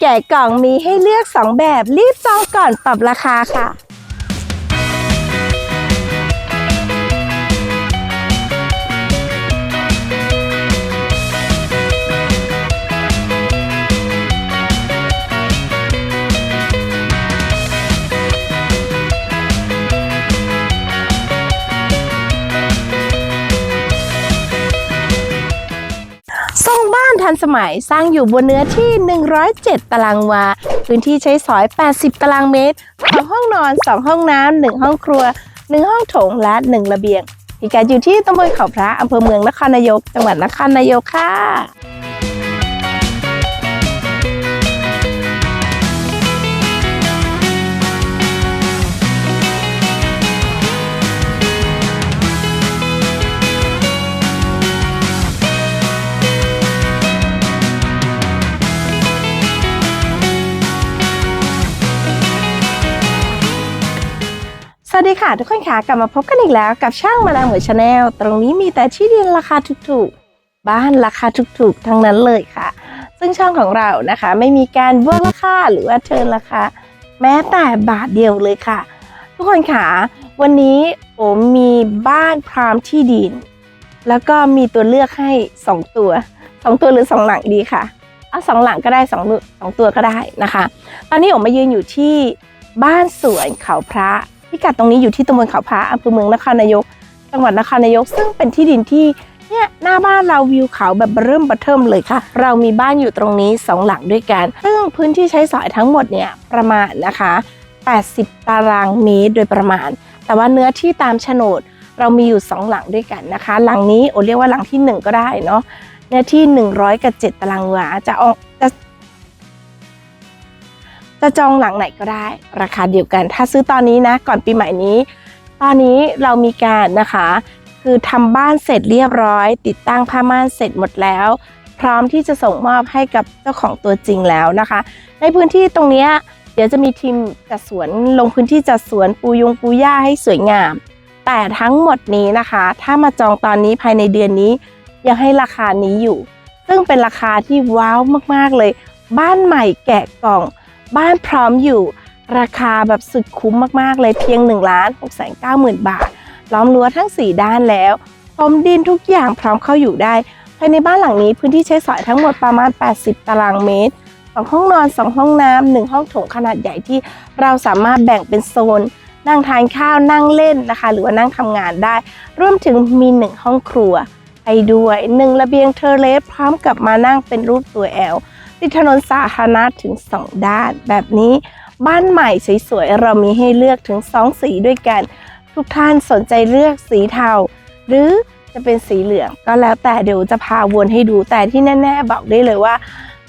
แกะกล่องมีให้เลือก 2 แบบรีบจองก่อนปรับราคาค่ะ ทันสมัยสร้างอยู่บนเนื้อที่ 107 ตารางวา พื้นที่ใช้สอย 80 ตารางเมตร2ห้องนอน 2 ห้องน้ำ 1 ห้องครัว 1 ห้องโถง และ 1 ระเบียงพิกัดอยู่ที่ตำบลเขาพระอำเภอเมืองนครนายก จังหวัดนครนายกค่ะ ดีค่ะทุกคนค่ะกลับมาพบกันอีกแล้วกับช่างมาดามเหมวยชาแนลตรงนี้มีแต่ที่ดินราคาถูกๆ บ้านราคาถูกๆ ทั้งนั้นเลยค่ะ ซึ่งช่องของเรานะคะ ไม่มีการบวกราคาหรือว่าเทิร์นราคาแม้แต่บาทเดียวเลยค่ะ ทุกคนค่ะวันนี้โอมมีบ้านพรามที่ดิน แล้วก็มีตัวเลือกให้ 2 ตัว 2 ตัวหรือ 2 หลังดีค่ะเอาสองหลังก็ได้สองลูกสองตัวก็ได้นะคะ ตอนนี้ผมมายืนอยู่ที่บ้านสวนเขาพระ พิกัดตรงนี้อยู่ที่ตำบลเขาพระอำเภอเมืองนครนายก จังหวัดนครนายก ซึ่งเป็นที่ดินที่เนี่ยหน้าบ้านเราวิวเขาแบบเริ่มประเทิมเลยค่ะ เรามีบ้านอยู่ตรงนี้สองหลังด้วยกัน ซึ่งพื้นที่ใช้สอยทั้งหมดเนี่ยประมาณนะคะ 80 ตารางเมตรโดยประมาณ แต่ว่าเนื้อที่ตามโฉนดเรามีอยู่ 2 หลังด้วยกันนะคะ หลังนี้โอเรียกว่าหลังที่ 1 ก็ได้เนาะเนื้อที่ 100 กับ 7 ตารางวาจะออก จะจองหลังไหนก็ได้ ราคาเดียวกัน ถ้าซื้อตอนนี้นะ ก่อนปีใหม่นี้ ตอนนี้เรามีการนะคะ คือทำบ้านเสร็จเรียบร้อย ติดตั้งผ้าม่านเสร็จหมดแล้ว พร้อมที่จะส่งมอบให้กับเจ้าของตัวจริงแล้วนะคะ ในพื้นที่ตรงนี้เดี๋ยวจะมีทีมจัดสวนลงพื้นที่จัดสวนปูยงปูหญ้าให้สวยงาม แต่ทั้งหมดนี้นะคะ ถ้ามาจองตอนนี้ภายในเดือนนี้ ยังให้ราคานี้อยู่ ซึ่งเป็นราคาที่ว้าวมากๆเลย บ้านใหม่แกะกล่อง บ้านพร้อมอยู่ ราคาแบบสุดคุ้มมากๆเลยเพียง1นึ่งล้านหกแสนเก้าหมื่นบาท ล้อมรั้วทั้ง 4 ด้านแล้วพรมดินทุกอย่างพร้อมเข้าอยู่ได้ ภายในบ้านหลังนี้พื้นที่ใช้สอยทั้งหมดประมาณ 80 ตารางเมตร2ห้องนอน 2 ห้องน้ำหนึ่งห้องโถงขนาดใหญ่ที่เราสามารถแบ่งเป็นโซน นั่งทานข้าวนั่งเล่นนะคะ หรือว่านั่งทำงานได้ รวมถึงมี 1 ห้องครัวให้ด้วยหนึ่งระเบียงเทอร์เลสพร้อมกับมานั่งเป็นรูปตัวแอล ติดถนนสาธารณะถึง 2 ด้าน แบบนี้บ้านใหม่สวยๆ เรามีให้เลือกถึง 2 สีด้วยกัน ทุกท่านสนใจเลือกสีเทา หรือจะเป็นสีเหลืองก็แล้วแต่เดี๋ยวจะพาวนให้ดูแต่ที่แน่ ๆ บอกได้เลยว่า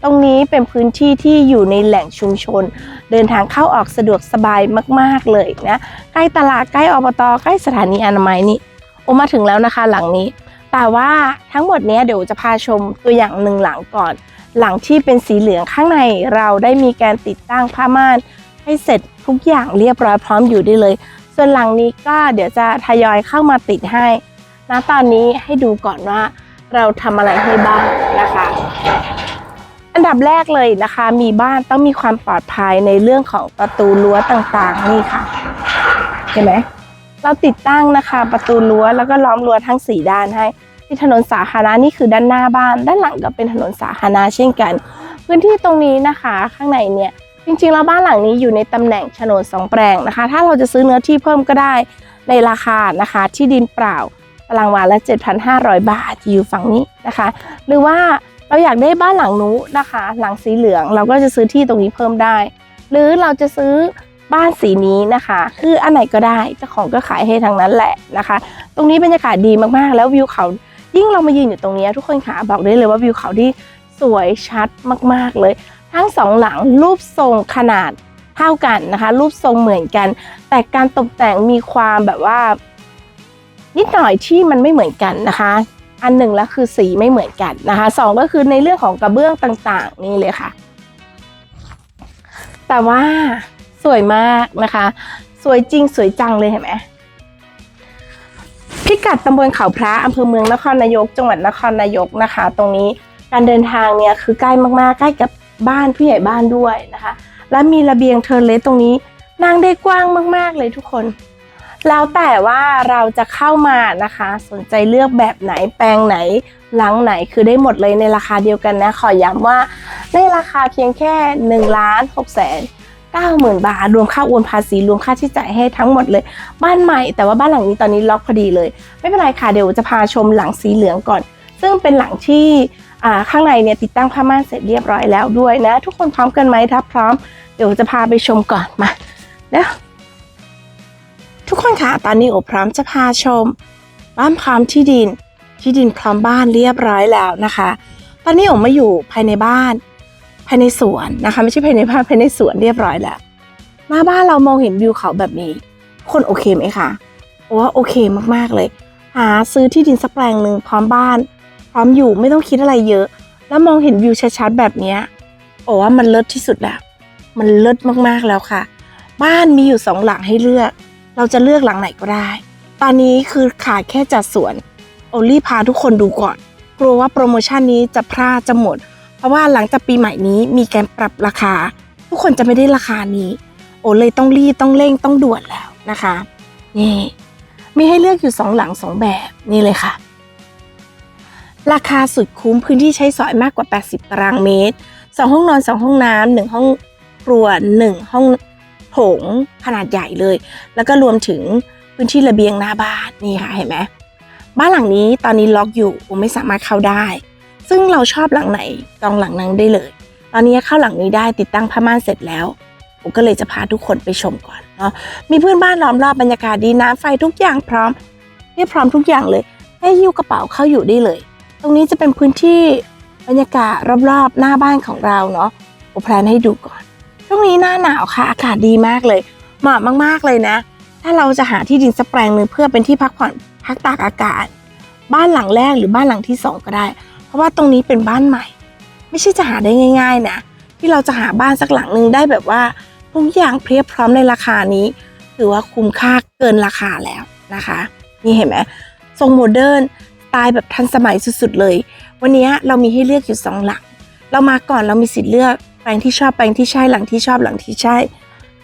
ตรงนี้เป็นพื้นที่ที่อยู่ในแหล่งชุมชน เดินทางเข้าออกสะดวกสบายมากๆเลยนะใกล้ตลาดใกล้อบตใกล้สถานีอนามัยนี่โอมาถึงแล้วนะคะหลังนี้ แต่ว่าทั้งหมดนี้เดี๋ยวจะพาชมตัวอย่างหนึ่งหลังก่อน หลังที่เป็นสีเหลืองข้างในเราได้มีการติดตั้งผ้าม่าน ให้เสร็จทุกอย่างเรียบร้อยพร้อมอยู่ได้เลย ส่วนหลังนี้ก็เดี๋ยวจะทยอยเข้ามาติดให้ณตอนนี้ให้ดูก่อนว่าเราทำอะไรให้บ้างนะคะ อันดับแรกเลยนะคะ มีบ้านต้องมีความปลอดภัยในเรื่องของประตูรั้วต่างๆนี่ค่ะ เห็นไหมเราติดตั้งนะคะ ประตูรั้วแล้วก็ล้อมรั้วทั้ง 4 ด้านให้ ที่ถนนสาธารณะนี่คือด้านหน้าบ้าน ด้านหลังก็เป็นถนนสาธารณะเช่นกัน พื้นที่ตรงนี้นะคะ ข้างในเนี่ยจริงๆแล้วบ้านหลังนี้อยู่ในตำแหน่งโฉนดสองแปลงนะคะ ถ้าเราจะซื้อเนื้อที่เพิ่มก็ได้ในราคานะคะที่ดินเปล่าตารางวาละ 7,500 บาทอยู่ฝั่งนี้นะคะ หรือว่าเราอยากได้บ้านหลังนู้นนะคะ หลังสีเหลืองเราก็จะซื้อที่ตรงนี้เพิ่มได้ หรือเราจะซื้อบ้านสีนี้นะคะ คืออันไหนก็ได้เจ้าของก็ขายให้ทางนั้นแหละนะคะ ตรงนี้บรรยากาศดีมากๆ แล้ววิวเขา ยิ่งเรามายืนอยู่ตรงนี้ทุกคนค่ะบอกได้เลยว่าวิวเขาที่สวยชัดมากๆเลย ทั้งสองหลังรูปทรงขนาดเท่ากันนะคะ รูปทรงเหมือนกัน แต่การตกแต่งมีความแบบว่า นิดหน่อยที่มันไม่เหมือนกันนะคะ อันหนึ่งแล้วคือสีไม่เหมือนกันนะคะสองก็คือในเรื่องของกระเบื้องต่างๆ นี่เลยค่ะ แต่ว่าสวยมากนะคะ สวยจริงสวยจังเลยเห็นไหม พิกัดตำบลเขาพระอำเภอเมืองนครนายก จังหวัดนครนายกนะคะ ตรงนี้การเดินทางเนี่ยคือใกล้มากๆ ใกล้กับบ้านผู้ใหญ่บ้านด้วยนะคะ และมีระเบียงเทิร์เลสตรงนี้นั่งได้กว้างมาก ๆ เลยทุกคน แล้วแต่ว่าเราจะเข้ามานะคะ สนใจเลือกแบบไหนแปลงไหนหลังไหนคือได้หมดเลยในราคาเดียวกันนะ ขอย้ำว่าในราคาเพียงแค่1ล้าน6แสน 90,000 บาท รวมค่าโอนภาษีรวมค่าที่จ่ายให้ทั้งหมดเลย บ้านใหม่แต่ว่าบ้านหลังนี้ตอนนี้ล็อกพอดีเลย ไม่เป็นไรค่ะเดี๋ยวจะพาชมหลังสีเหลืองก่อน ซึ่งเป็นหลังที่ข้างในเนี่ยติดตั้งผ้าม่านเสร็จเรียบร้อยแล้วด้วยนะ ทุกคนพร้อมกันไหมถ้าพร้อมเดี๋ยวจะพาไปชมก่อนมาเดี๋ยวทุกคนค่ะตอนนี้โอพร้อมจะพาชม บ้านพร้อมที่ดินที่ดินพร้อมบ้านเรียบร้อยแล้วนะคะ ตอนนี้โอมาอยู่ภายในบ้าน ภายในสวนนะคะไม่ใช่ภายในบ้านภายในสวนเรียบร้อยแล้วหน้าบ้านเรามองเห็นวิวเขาแบบนี้ คนโอเคไหมคะโอ้ว่าโอเคมากๆเลย หาซื้อที่ดินสักแปลงหนึ่งพร้อมบ้าน พร้อมอยู่ไม่ต้องคิดอะไรเยอะ แล้วมองเห็นวิวชัดๆแบบนี้โอ้ว่ามันเลิศที่สุดแล้วมันเลิศมากๆแล้วค่ะ บ้านมีอยู่สองหลังให้เลือก เราจะเลือกหลังไหนก็ได้ ตอนนี้คือขาดแค่จัดสวนโอลี่พาทุกคนดูก่อน กลัวว่าโปรโมชั่นนี้จะพลาดจะหมด เพราะว่าหลังจากปีใหม่นี้มีการปรับราคา ทุกคนจะไม่ได้ราคานี้ โอเลยต้องรีบต้องเร่งต้องด่วนแล้วนะคะนี่มีให้เลือกอยู่สองหลังสองแบบนี่เลยค่ะ ราคาสุดคุ้มพื้นที่ใช้สอยมากกว่า 80 ตารางเมตร 2 ห้องนอน 2 ห้องน้ำหนึ่งห้องครัว 1 ห้องโถงขนาดใหญ่เลย แล้วก็รวมถึงพื้นที่ระเบียงหน้าบ้านนี่ค่ะเห็นไหมบ้านหลังนี้ตอนนี้ล็อกอยู่ผมไม่สามารถเข้าได้ ซึ่งเราชอบหลังไหนจองหลังนั้นได้เลย ตอนนี้เข้าหลังนี้ได้ติดตั้งผ้าม่านเสร็จแล้วผมก็เลยจะพาทุกคนไปชมก่อนเนาะมีเพื่อนบ้านล้อมรอบบรรยากาศดีน้ำไฟทุกอย่างพร้อมเรียบพร้อมทุกอย่างเลย ให้ยิ้วกระเป๋าเข้าอยู่ได้เลย ตรงนี้จะเป็นพื้นที่บรรยากาศรอบๆหน้าบ้านของเราเนาะผมแพลนให้ดูก่อนช่วงนี้หน้าหนาวค่ะ อากาศดีมากเลยเหมาะมากๆเลยนะ ถ้าเราจะหาที่ดินสักแปลงหนึ่งเพื่อเป็นที่พักผ่อนพักตากอากาศ บ้านหลังแรกหรือบ้านหลังที่สองก็ได้ เพราะว่าตรงนี้เป็นบ้านใหม่ ไม่ใช่จะหาได้ง่าย ๆ นะ ที่เราจะหาบ้านสักหลังหนึ่งได้แบบว่าทุกอย่างเพรียบพร้อมในราคานี้ถือว่าคุ้มค่าเกินราคาแล้วนะคะ นี่เห็นไหมทรงโมเดิร์นสไตล์แบบทันสมัยสุดๆเลย วันนี้เรามีให้เลือกอยู่สองหลัง เรามาก่อนเรามีสิทธิ์เลือกแปลงที่ชอบแปลงที่ใช่หลังที่ชอบหลังที่ใช่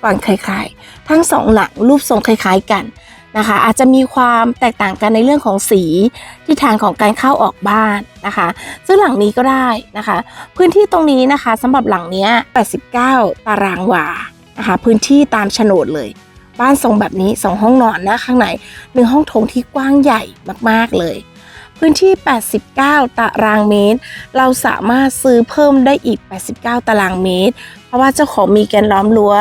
ก่อนคล้ายๆ ทั้งสองหลังรูปทรงคล้ายๆกัน นะคะ อาจจะมีความแตกต่างกันในเรื่องของสีที่ทางของการเข้าออกบ้านนะคะซึ่งหลังนี้ก็ได้นะคะ พื้นที่ตรงนี้นะคะสำหรับหลังนี้ 89 ตารางวานะคะพื้นที่ตามโฉนดเลยบ้านทรงแบบนี้สองห้องนอนนะข้างในหนึ่งห้องโถงที่กว้างใหญ่มากๆเลย พื้นที่ 89 ตารางเมตร เราสามารถซื้อเพิ่มได้อีก 89 ตารางเมตร เพราะว่าเจ้าของมีการล้อมรั้ว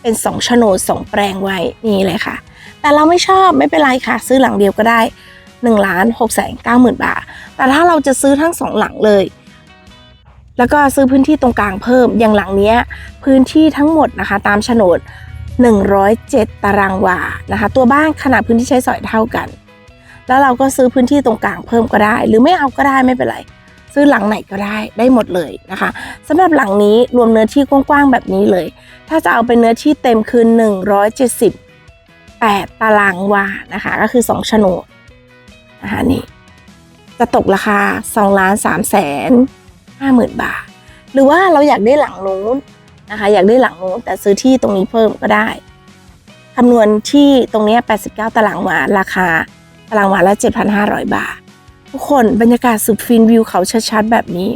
เป็น 2 โฉนด 2 แปลงไว้นี่เลยค่ะ แต่เราไม่ชอบไม่เป็นไรค่ะ ซื้อหลังเดียวก็ได้1ล้าน6แสน9หมื่นบาท แต่ถ้าเราจะซื้อทั้งสองหลังเลย แล้วก็ซื้อพื้นที่ตรงกลางเพิ่มอย่างหลังเนี้ยพื้นที่ทั้งหมดนะคะตามโฉนด 107 ตารางวานะคะ ตัวบ้านขนาดพื้นที่ใช้สอยเท่ากัน แล้วเราก็ซื้อพื้นที่ตรงกลางเพิ่มก็ได้ หรือไม่เอาก็ได้ไม่เป็นไร ซื้อหลังไหนก็ได้ได้หมดเลยนะคะสำหรับหลังนี้รวมเนื้อที่กว้างๆแบบนี้เลย ถ้าจะเอาเป็นเนื้อที่เต็มคือ 8 ตารางวานะคะ ก็คือ 2 โฉนดนะคะนี่จะตกราคา2ล้าน3แสน5หมื่นบาท หรือว่าเราอยากได้หลังนู้นนะคะ อยากได้หลังนู้นแต่ซื้อที่ตรงนี้เพิ่มก็ได้คำนวณที่ตรงนี้ 89 ตารางวาราคาตารางวาละ 7,500 บาท ทุกคนบรรยากาศสุดฟินวิวเขาชัดๆแบบนี้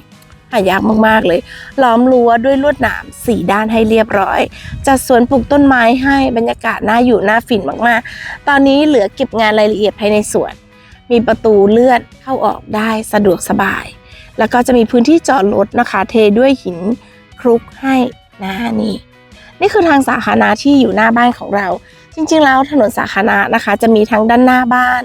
หายากมากๆเลย ล้อมรั้วด้วยลวดหนามสี่ด้านให้เรียบร้อย จัดสวนปลูกต้นไม้ให้บรรยากาศน่าอยู่น่าฟินมากๆ ตอนนี้เหลือเก็บงานรายละเอียดภายในสวน มีประตูเลื่อนเข้าออกได้สะดวกสบาย แล้วก็จะมีพื้นที่จอดรถนะคะ เทด้วยหินคลุกให้นะนี่นี่คือทางสาธารณะที่อยู่หน้าบ้านของเรา จริง ๆ แล้วถนนสาธารณะนะคะ จะมีทั้งด้านหน้าบ้าน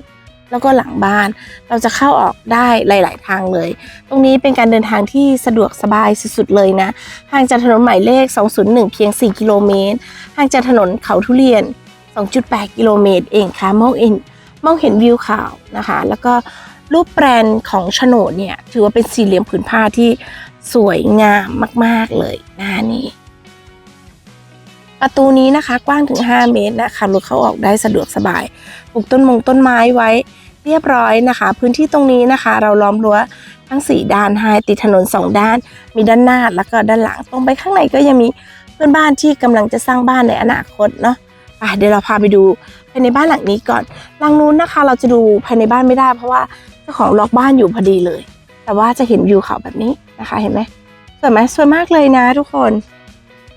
แล้วก็หลังบ้าน เราจะเข้าออกได้หลาย ๆ ทางเลย ตรงนี้เป็นการเดินทางที่สะดวกสบายสุดๆเลยนะ ห่างจากถนนหมายเลข 201 เพียง 4 กิโลเมตร ห่างจากถนนเขาทุเรียน 2.8 กิโลเมตรเองค่ะมองเห็นมองเห็นวิวเขานะคะ แล้วก็รูปแปรนของโฉนดเนี่ย ถือว่าเป็นสี่เหลี่ยมผืนผ้าที่สวยงามมาก ๆ เลยนะนี่ ประตูนี้นะคะกว้างถึง 5 เมตรนะคะรถเข้าออกได้สะดวกสบายปลูกต้นมงต้นไม้ไว้เรียบร้อยนะคะ พื้นที่ตรงนี้นะคะ เราล้อมรั้วทั้งสี่ด้านให้ติดถนนสองด้าน มีด้านหน้าแล้วก็ด้านหลังตรงไปข้างในก็ยังมีเพื่อนบ้านที่กำลังจะสร้างบ้านในอนาคตเนาะ่ะเดี๋ยวเราพาไปดูภายในบ้านหลังนี้ก่อนหลังนู้นนะคะ เราจะดูภายในบ้านไม่ได้ เพราะว่าเจ้าของล็อกบ้านอยู่พอดีเลย แต่ว่าจะเห็นวิวเขาแบบนี้นะคะ เห็นไหมสวยไหมสวยมากเลยนะทุกคน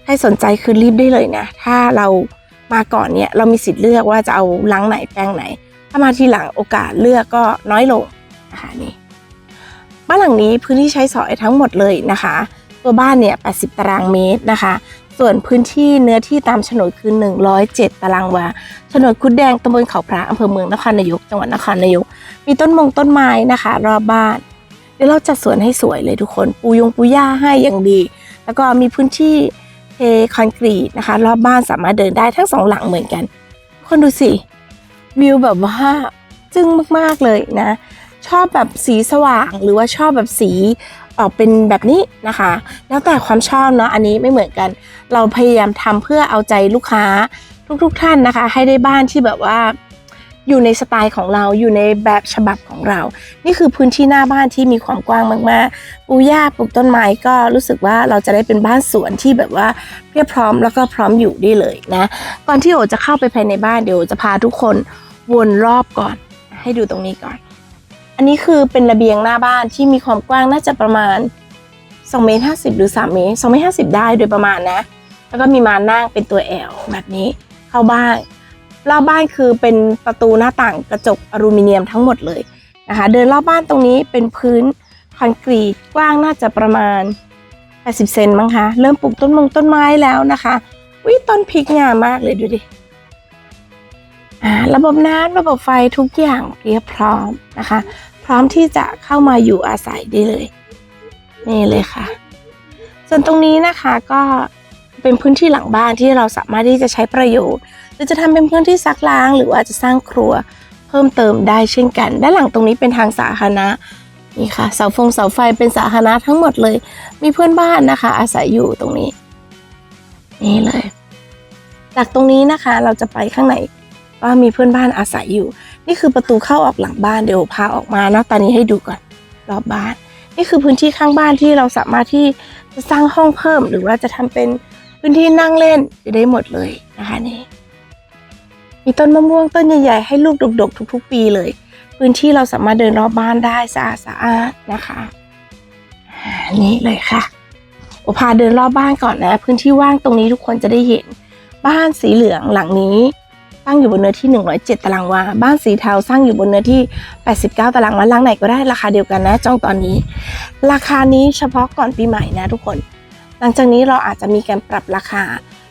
ให้สนใจคือรีบได้เลยนะ ถ้าเรามาก่อนเนี่ยเรามีสิทธิ์เลือกว่าจะเอาหลังไหนแปลงไหน ถ้ามาทีหลังโอกาสเลือกก็น้อยลงนะคะนี่บ้านหลังนี้พื้นที่ใช้สอยทั้งหมดเลยนะคะ ตัวบ้านเนี่ย 80 ตารางเมตรนะคะ ส่วนพื้นที่เนื้อที่ตามโฉนดคือ 107 ตารางวาโฉนดคุดแดงตำบลเขาพระอำเภอเมืองนครนายกจังหวัดนครนายก มีต้นมงต้นไม้นะคะ รอบบ้านเดี๋ยวเราจัดสวนให้สวยเลยทุกคน ปูยงปูหญ้าให้อย่างดี แล้วก็มีพื้นที่ เทคอนกรีตนะคะ รอบบ้านสามารถเดินได้ทั้งสองหลังเหมือนกันคนดูสิวิวแบบว่าจึ้งมากๆเลยนะ ชอบแบบสีสว่างหรือว่าชอบแบบสีออกเป็นแบบนี้นะคะ แล้วแต่ความชอบเนาะอันนี้ไม่เหมือนกัน เราพยายามทำเพื่อเอาใจลูกค้าทุกๆทท่านนะคะ ให้ได้บ้านที่แบบว่า อยู่ในสไตล์ของเราอยู่ในแบบฉบับของเรา นี่คือพื้นที่หน้าบ้านที่มีความกว้างมากๆ ปูหญ้าปลูกต้นไม้ก็รู้สึกว่าเราจะได้เป็นบ้านสวนที่แบบว่าเรียบพร้อมแล้วก็พร้อมอยู่ได้เลยนะ ก่อนที่โอจะเข้าไปภายในบ้านเดี๋ยวจะพาทุกคนวนรอบก่อน ให้ดูตรงนี้ก่อน อันนี้คือเป็นระเบียงหน้าบ้านที่มีความกว้างน่าจะประมาณ2เมตร50 หรือ 3 เมตร2เมตร50 ได้โดยประมาณนะ แล้วก็มีมานั่งเป็นตัวแอลแบบนี้เข้าบ้าน รอบบ้านคือเป็นประตูหน้าต่างกระจกอลูมิเนียมทั้งหมดเลยนะคะ เดินรอบบ้านตรงนี้เป็นพื้นคอนกรีตกว้างน่าจะประมาณ 80 เซนมั้งคะ เริ่มปลูกต้นมงต้นไม้แล้วนะคะวิต้นพริกงามมากเลยดูดิอ่าระบบน้ำระบบไฟทุกอย่างเรียบพร้อมนะคะ พร้อมที่จะเข้ามาอยู่อาศัยได้เลย นี่เลยค่ะ ส่วนตรงนี้นะคะก็ เป็นพื้นที่หลังบ้านที่เราสามารถที่จะใช้ประโยชน์ หรือจะทำเป็นพื้นที่ซักล้าง หรือว่าจะสร้างครัวเพิ่มเติมได้เช่นกัน ด้านหลังตรงนี้เป็นทางสาธารณะนี่ค่ะเสาฟงเสาไฟเป็นสาธารณะทั้งหมดเลย มีเพื่อนบ้านนะคะ อาศัยอยู่ตรงนี้ นี่เลย จากตรงนี้นะคะ เราจะไปข้างในก็มีเพื่อนบ้านอาศัยอยู่ นี่คือประตูเข้าออกหลังบ้านเดี๋ยวพาออกมาเนาะตอนนี้ให้ดูก่อนรอบบ้าน นี่คือพื้นที่ข้างบ้านที่เราสามารถที่จะสร้างห้องเพิ่ม หรือว่าจะทำเป็น พื้นที่นั่งเล่นจะได้หมดเลยนะคะนี่มีต้นมะม่วงต้นใหญ่ๆให้ลูกดกๆทุก ๆ ปีเลย พื้นที่เราสามารถเดินรอบบ้านได้สะอาดสะอาดนะคะนี่เลยค่ะโอพาเดินรอบบ้านก่อนนะ พื้นที่ว่างตรงนี้ทุกคนจะได้เห็น บ้านสีเหลืองหลังนี้ตั้งอยู่บนเนื้อที่ 107 ตารางวา บ้านสีเทาสร้างอยู่บนเนื้อที่ 89 ตารางวาหลังไหนก็ได้ราคาเดียวกันนะ จองตอนนี้ ราคานี้เฉพาะก่อนปีใหม่นะทุกคน หลังจากนี้เราอาจจะมีการปรับราคา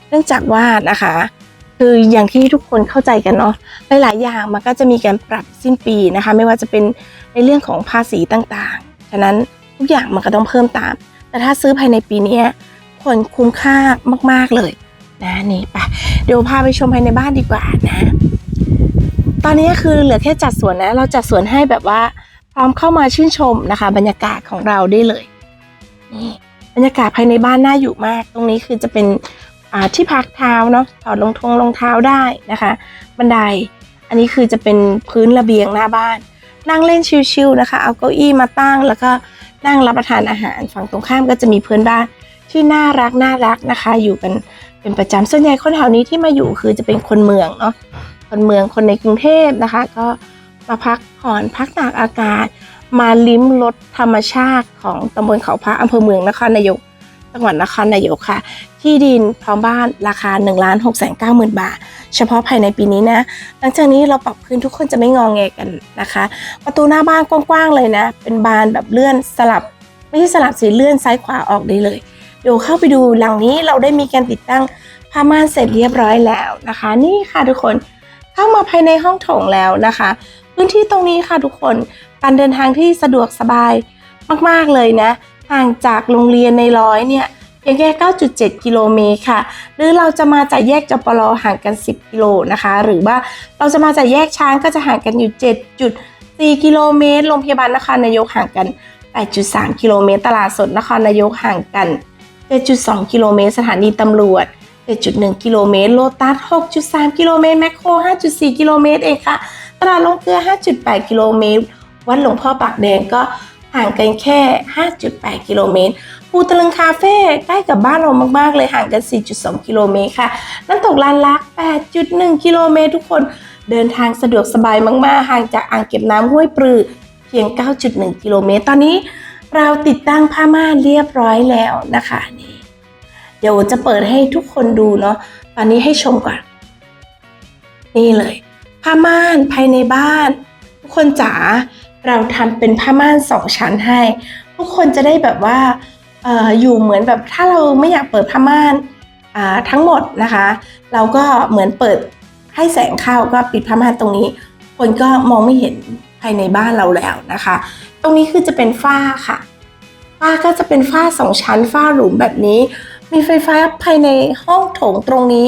เนื่องจากว่านะคะ คืออย่างที่ทุกคนเข้าใจกันเนาะหลายๆอย่างมันก็จะมีการปรับสิ้นปีนะคะ ไม่ว่าจะเป็นในเรื่องของภาษีต่างๆ ฉะนั้นทุกอย่างมันก็ต้องเพิ่มตาม แต่ถ้าซื้อภายในปีนี้คนคุ้มค่ามากๆเลยนะนี่ไปเดี๋ยวพาไปชมภายในบ้านดีกว่านะ ตอนนี้คือเหลือแค่จัดสวนนะเราจัดสวนให้แบบว่าพร้อมเข้ามาชื่นชมนะคะ บรรยากาศของเราได้เลยนี่ บรรยากาศภายในบ้านน่าอยู่มาก ตรงนี้คือจะเป็นที่พักเท้าเนาะถอดรองทงรองเท้าได้นะคะ บันไดอันนี้คือจะเป็นพื้นระเบียงหน้าบ้าน นั่งเล่นชิลๆนะคะ เอาเก้าอี้มาตั้ง แล้วก็นั่งรับประทานอาหารฝั่งตรงข้ามก็จะมีเพื่อนบ้านที่น่ารักน่ารักนะคะ อยู่กันเป็นประจำส่วนใหญ่คนแถวนี้ที่มาอยู่คือจะเป็นคนเมืองเนาะคนเมืองคนในกรุงเทพนะคะ ก็มาพักผ่อนพักตากอากาศ มาลิ้มรสธรรมชาติของตำบลเขาพระอำเภอเมืองนครนายก จังหวัดนครนายกค่ะ ที่ดินพร้อมบ้านราคา1นึ่งล้านหกแสนเก้าหมื่นบาท เฉพาะภายในปีนี้นะ หลังจากนี้เราปรับพื้นทุกคนจะไม่งองแงกันนะคะ ประตูหน้าบ้านกว้างๆเลยนะ เป็นบานแบบเลื่อนสลับ ไม่ใช่สลับสีเลื่อนซ้ายขวาออกได้เลย เดี๋ยวเข้าไปดูหลังนี้เราได้มีการติดตั้งผ้าม่านเสร็จเรียบร้อยแล้วนะคะ นี่ค่ะทุกคนเข้ามาภายในห้องโถงแล้วนะคะ พื้นที่ตรงนี้ค่ะทุกคน การเดินทางที่สะดวกสบายมาก ๆ เลยนะ ห่างจากโรงเรียนในร้อยเนี่ยเพียงแค่ 9.7 กิโลเมตรค่ะ หรือเราจะมาจากแยกจปรห่างกัน 10 กิโลนะคะ หรือว่าเราจะมาจากแยกช้างก็จะห่างกันอยู่ 7.4 กิโลเมตร โรงพยาบาลนครนายกห่างกัน 8.3 กิโลเมตร ตลาดสดนครนายกห่างกัน 7.2 กิโลเมตร สถานีตำรวจ 7.1 กิโลเมตร โลตัส 6.3 กิโลเมตร แมคโคร 5.4 กิโลเมตรเองค่ะ ตลาดลงเกลือ 5.8 กิโลเมตร วัดหลวงพ่อปากแดงก็ห่างกันแค่ 5.8 กิโลเมตร ภูตะลึงคาเฟ่ใกล้กับบ้านเรามาก ๆ เลยห่างกัน 4.2 กิโลเมตรค่ะ น้ำตกลานลัก 8.1 กิโลเมตรทุกคน เดินทางสะดวกสบายมาก ๆ ห่างจากอ่างเก็บน้ำห้วยปรือเพียง 9.1 กิโลเมตร ตอนนี้เราติดตั้งผ้าม่านเรียบร้อยแล้วนะคะนี่เดี๋ยวจะเปิดให้ทุกคนดูเนาะ ตอนนี้ให้ชมก่อน นี่เลย ผ้าม่านภายในบ้าน ทุกคนจ๋า เราทำเป็นผ้าม่านสองชั้นให้ ทุกคนจะได้แบบว่าอออยู่เหมือนแบบถ้าเราไม่อยากเปิดผ้าม่านทั้งหมดนะคะ เราก็เหมือนเปิดให้แสงเข้าก็ปิดผ้าม่านตรงนี้ คนก็มองไม่เห็นภายในบ้านเราแล้วนะคะ ตรงนี้คือจะเป็นฝ้าค่ะฝ้าก็จะเป็นฝ้าสองชั้นฝ้าหลุมแบบนี้ มีไฟฟ้าภายในห้องโถงตรงนี้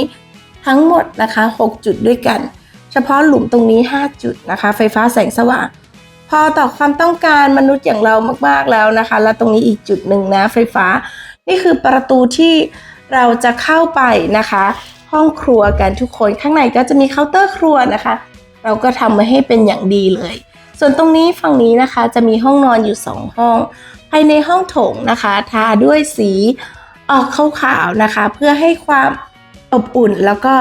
ทั้งหมดนะคะ 6 จุดด้วยกัน เฉพาะหลุมตรงนี้ 5 จุดนะคะ ไฟฟ้าแสงสว่าง พอต่อความต้องการมนุษย์อย่างเรามากๆแล้วนะคะ แล้วตรงนี้อีกจุดหนึ่งนะไฟฟ้า นี่คือประตูที่เราจะเข้าไปนะคะ ห้องครัวกันทุกคนข้างในก็จะมีเคาน์เตอร์ครัวนะคะ เราก็ทำไว้ให้เป็นอย่างดีเลย ส่วนตรงนี้ฝั่งนี้นะคะจะมีห้องนอนอยู่ 2 ห้อง ภายในห้องโถงนะคะ ทาด้วยสีออกขาวๆนะคะ เพื่อให้ความอบอุ่นแล้วก็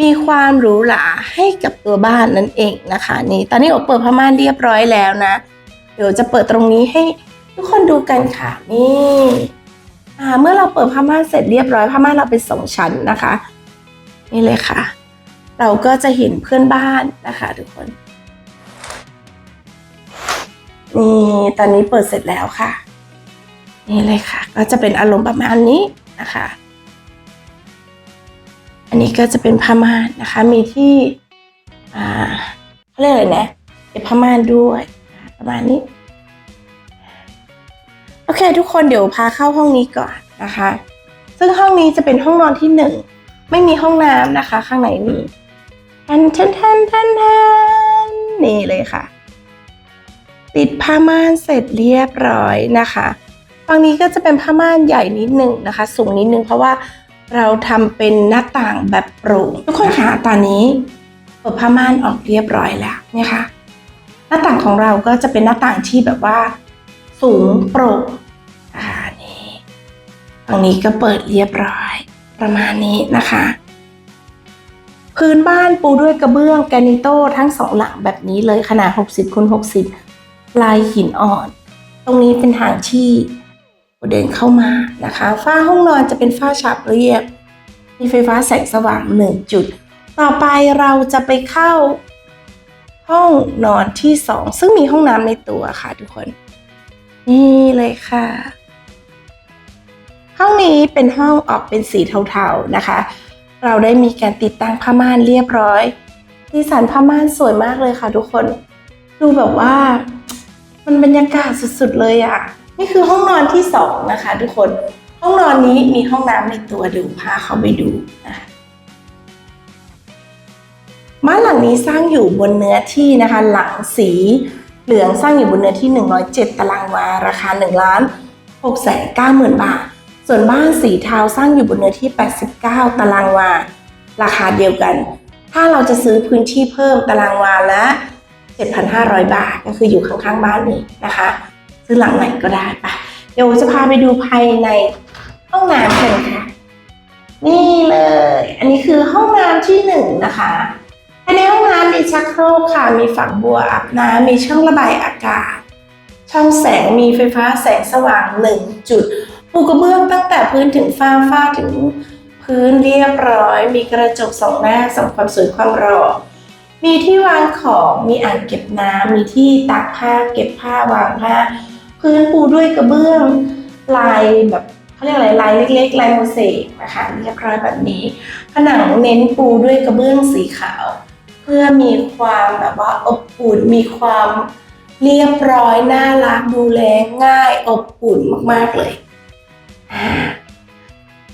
มีความหรูหราให้กับตัวบ้านนั่นเองนะคะ นี่ตอนนี้อเปิดผ้าม่านเรียบร้อยแล้วนะ เดี๋ยวจะเปิดตรงนี้ให้ทุกคนดูกันค่ะนี่อ่าเมื่อเราเปิดผ้าม่านเสร็จเรียบร้อยผ้าม่านเราเป็นสองชั้นนะคะ นี่เลยค่ะ เราก็จะเห็นเพื่อนบ้านนะคะ ทุกคนนี่ตอนนี้เปิดเสร็จแล้วค่ะ นี่เลยค่ะ ก็จะเป็นอารมณ์ประมาณนี้นะคะ อันนี้ก็จะเป็นผ้าม่านนะคะ มีที่อ่าเขาเรียกอะไรนะเก็บผ้าม่านด้วยประมาณนี้ โอเค ทุกคนเดี๋ยวพาเข้าห้องนี้ก่อนนะคะ ซึ่งห้องนี้จะเป็นห้องนอนที่หนึ่งไม่มีห้องน้ำนะคะ ข้างในนี้ทันทันทันทันทันนี่เลยค่ะ ติดผ้าม่านเสร็จเรียบร้อยนะคะฝั่งนี้ก็จะเป็นผ้าม่านใหญ่นิดหนึ่งนะคะ สูงนิดนึงเพราะว่า เราทำเป็นหน้าต่างแบบโปร่งทุกคนคะตอนนี้เปิดผ้าม่านออกเรียบร้อยแล้วเนี่ยค่ะ หน้าต่างของเราก็จะเป็นหน้าต่างที่แบบว่า สูงโปร่งอ่านี่ฝั่งนี้ก็เปิดเรียบร้อย ประมาณนี้นะคะ พื้นบ้านปูด้วยกระเบื้องแกนิโต้ทั้งสองหลังแบบนี้เลยขนาด 60คูณ60 ลายหินอ่อน ตรงนี้เป็นทางที่ เดินเข้ามานะคะฝ้าห้องนอนจะเป็นฝ้าฉาบเรียบ มีไฟฟ้าแสงสว่างหนึ่งจุด ต่อไปเราจะไปเข้าห้องนอนที่สองซึ่งมีห้องน้ำในตัวค่ะทุกคน นี่เลยค่ะ ห้องนี้เป็นห้องออกเป็นสีเทาๆนะคะ เราได้มีการติดตั้งผ้าม่านเรียบร้อยสีสันผ้าม่านสวยมากเลยค่ะทุกคน ดูแบบว่า มันบรรยากาศสุดๆเลยอะ่ะ นี่คือห้องนอนที่สองนะคะทุกคนห้องนอนนี้มีห้องน้ำในตัวเดูพาเข้าไปดูนะคะบ้านหลังนี้สร้างอยู่บนเนื้อที่นะคะ หลังสีเหลืองสร้างอยู่บนเนื้อที่ 107 ตารางวาราคา1ล้าน6แสน9หมื่นบาท ส่วนบ้านสีเทาสร้างอยู่บนเนื้อที่ 89 ตารางวา ราคาเดียวกัน ถ้าเราจะซื้อพื้นที่เพิ่มตารางวาละ7,500 บาท ก็คืออยู่ข้างๆบ้านนี้นะคะ ซื้อหลังไหนก็ได้ปะเดี๋ยวจะพาไปดูภายในห้องน้ำกันค่ะ นี่เลย อันนี้คือห้องน้ำที่หนึ่งนะคะภายในห้องน้ำมีชักโครกค่ะ มีฝักบัวอาบน้ำมีช่องระบายอากาศ ช่องแสงมีไฟฟ้าแสงสว่างหนึ่งจุดปูกระเบื้องตั้งแต่พื้นถึงฝ้าฝ้าถึงพื้นเรียบร้อย มีกระจกสองหน้าสำความสวยความหล่อมีที่วางของ มีอ่างเก็บน้ำ มีที่ตากผ้า เก็บผ้าวางผ้า พื้นปูด้วยกระเบื้องลายแบบเขาเรียกอะไรลายเล็ก ๆ ลายโมเสกนะคะเรียบร้อยแบบนี้ ผนังเน้นปูด้วยกระเบื้องสีขาว เพื่อมีความแบบว่าอบอุ่นมีความเรียบร้อยน่ารักดูแลง่ายอบอุ่นมากๆเลย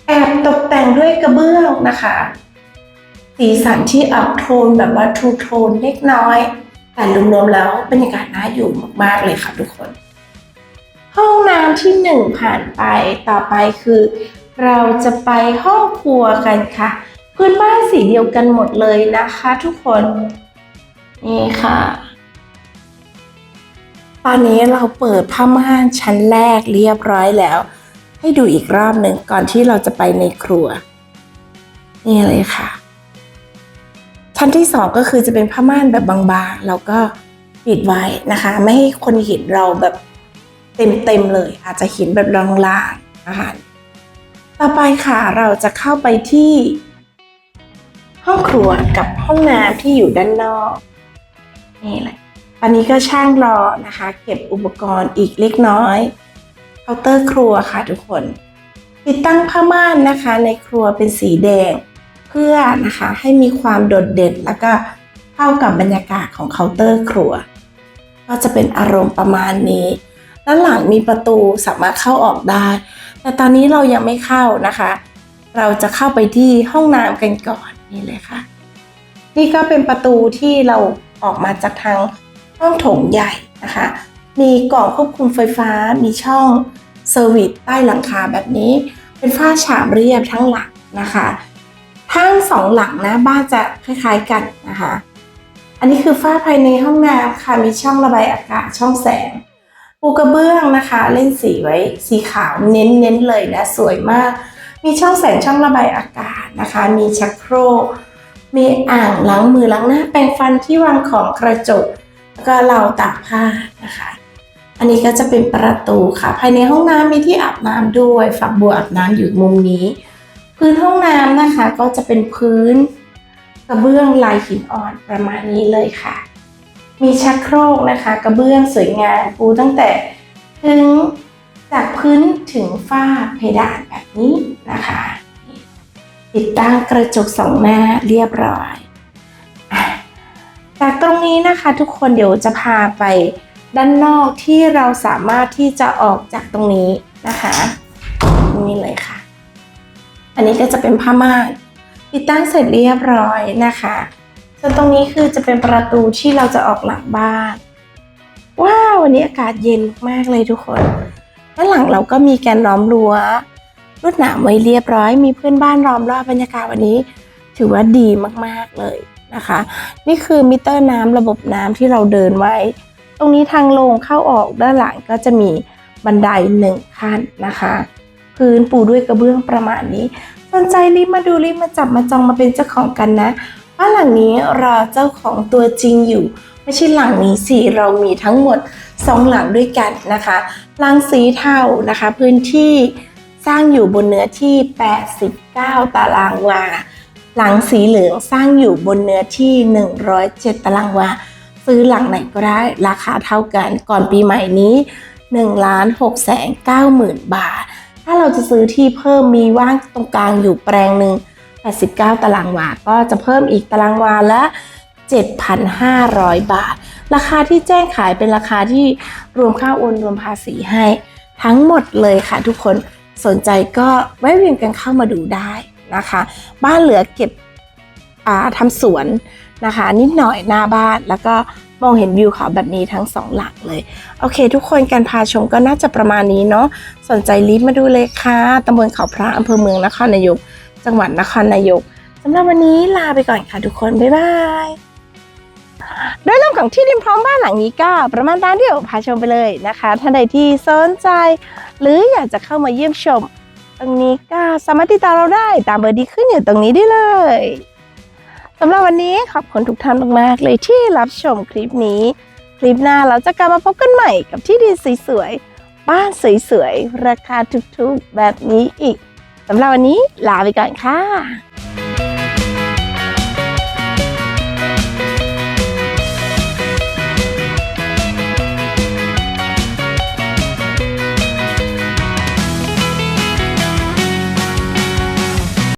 แอบตกแต่งด้วยกระเบื้องนะคะ สีสันที่ออกโทนแบบว่าทูโทนเล็กน้อย แต่รวมๆแล้วบรรยากาศน่าอยู่มากๆเลยค่ะทุกคน ห้องน้ำที่หนึ่งผ่านไปต่อไปคือ เราจะไปห้องครัวกันค่ะ พื้นบ้านสีเดียวกันหมดเลยนะคะทุกคนนี่ค่ะ ตอนนี้เราเปิดผ้าม่านชั้นแรกเรียบร้อยแล้ว ให้ดูอีกรอบหนึ่งก่อนที่เราจะไปในครัว นี่เลยค่ะ ชั้นที่สองก็คือจะเป็นผ้าม่านแบบบางๆแล้วก็ปิดไว้นะคะ ไม่ให้คนเห็นเราแบบ เต็มๆเลย อาจจะเห็นแบบลางๆนะคะต่อไปค่ะเราจะเข้าไปที่ ห้องครัวกับห้องน้ำที่อยู่ด้านนอกนี่แหละตอนนี้ก็ช่างรอนะคะ เก็บอุปกรณ์อีกเล็กน้อยเคาน์เตอร์ครัวค่ะทุกคน ติดตั้งผ้าม่านนะคะ ในครัวเป็นสีแดง เพื่อนะคะให้มีความโดดเด่นแล้วก็เข้ากับบรรยากาศของเคาน์เตอร์ครัว ก็จะเป็นอารมณ์ประมาณนี้ ด้านหลังมีประตูสามารถเข้าออกได้ แต่ตอนนี้เรายังไม่เข้านะคะ เราจะเข้าไปที่ห้องน้ำกันก่อนนี่เลยค่ะ นี่ก็เป็นประตูที่เราออกมาจากทางห้องโถงใหญ่นะคะ มีกล่องควบคุมไฟฟ้า มีช่องเซอร์วิสใต้หลังคาแบบนี้ เป็นฝ้าฉาบเรียบทั้งหลังนะคะ ทั้งสองหลังนะบ้านจะคล้ายๆกันนะคะ อันนี้คือฝ้าภายในห้องน้ำค่ะ มีช่องระบายอากาศ ช่องแสง ปูกระเบื้องนะคะ เล่นสีไว้สีขาวเน้นๆเลยนะสวยมาก มีช่องแสงช่องระบายอากาศนะคะ มีชักโครกมีอ่างล้างมือล้างหน้าแปรงฟันที่วางของกระจกแล้วก็เราตากผ้านะคะ อันนี้ก็จะเป็นประตูค่ะ ภายในห้องน้ำมีที่อาบน้ำด้วย ฝักบัวอาบน้ำอยู่มุมนี้ พื้นห้องน้ำนะคะก็จะเป็นพื้นกระเบื้องลายหินอ่อนประมาณนี้เลยค่ะ มีชักโครกนะคะ กระเบื้องสวยงามปูตั้งแต่ถึงจากพื้นถึงฝ้าเพดานแบบนี้นะคะ ติดตั้งกระจกสองหน้าเรียบร้อยจากตรงนี้นะคะทุกคนเดี๋ยวจะพาไปด้านนอกที่เราสามารถที่จะออกจากตรงนี้นะคะนี่เลยค่ะ อันนี้ก็จะเป็นผ้าม่านติดตั้งเสร็จเรียบร้อยนะคะ ส่วนตรงนี้คือจะเป็นประตูที่เราจะออกหลังบ้าน ว้าววันนี้อากาศเย็นมากเลยทุกคนด้านหลังเราก็มีแกนล้อมรั้วรวดหนามไว้เรียบร้อย มีเพื่อนบ้านล้อมรอบบรรยากาศวันนี้ ถือว่าดีมากๆเลยนะคะ นี่คือมิเตอร์น้ำระบบน้ำที่เราเดินไว้ ตรงนี้ทางลงเข้าออกด้านหลังก็จะมีบันไดหนึ่งขั้นนะคะ พื้นปูด้วยกระเบื้องประมาณนี้ สนใจรีบมาดูรีบมาจับมาจองมาเป็นเจ้าของกันนะ บ้านหลังนี้รอเจ้าของตัวจริงอยู่ ไม่ใช่หลังนี้สิเรามีทั้งหมดสองหลังด้วยกันนะคะหลังสีเทานะคะ พื้นที่สร้างอยู่บนเนื้อที่ 89 ตารางวา หลังสีเหลืองสร้างอยู่บนเนื้อที่ 107 ตารางวา ซื้อหลังไหนก็ได้ราคาเท่ากันก่อนปีใหม่นี้1ล้าน6แสน9หมื่นบาท ถ้าเราจะซื้อที่เพิ่มมีว่างตรงกลางอยู่แปลงหนึ่ง 89 ตารางวา ก็จะเพิ่มอีกตารางวาละ 7,500 บาท ราคาที่แจ้งขายเป็นราคาที่รวมค่าโอนรวมภาษีให้ ทั้งหมดเลยค่ะทุกคน สนใจก็แวะเวียนกันเข้ามาดูได้นะคะ บ้านเหลือเก็บอาทำสวนนะคะ นิดหน่อยหน้าบ้านแล้วก็มองเห็นวิวเขาแบบนี้ทั้งสองหลังเลย โอเค ทุกคนการพาชมก็น่าจะประมาณนี้เนาะสนใจรีบมาดูเลยค่ะตำบลเขาพระอำเภอเมืองนครนายก จังหวัดนครนายกสำหรับวันนี้ลาไปก่อนค่ะทุกคน บ๊ายบายโดยเรวมของที่ดินพร้อมบ้านหลังนี้ก็ประมาณตามที่ผมพาชมไปเลยนะคะ ท่านใดที่สนใจ หรืออยากจะเข้ามาเยี่ยมชม ตรงนี้ก็สามารถติดต่อเราได้ตามเบอร์ที่ขึ้นอยู่ตรงนี้ได้เลยสำหรับวันนี้ขอบคุณทุกท่านมากๆเลยที่รับชมคลิปนี้ คลิปหน้าเราจะกลับมาพบกันใหม่กับที่ดินสวยๆบ้านสวยๆราคาถูกๆแบบนี้อีก สำหรับวันนี้ลาไปก่อนค่ะ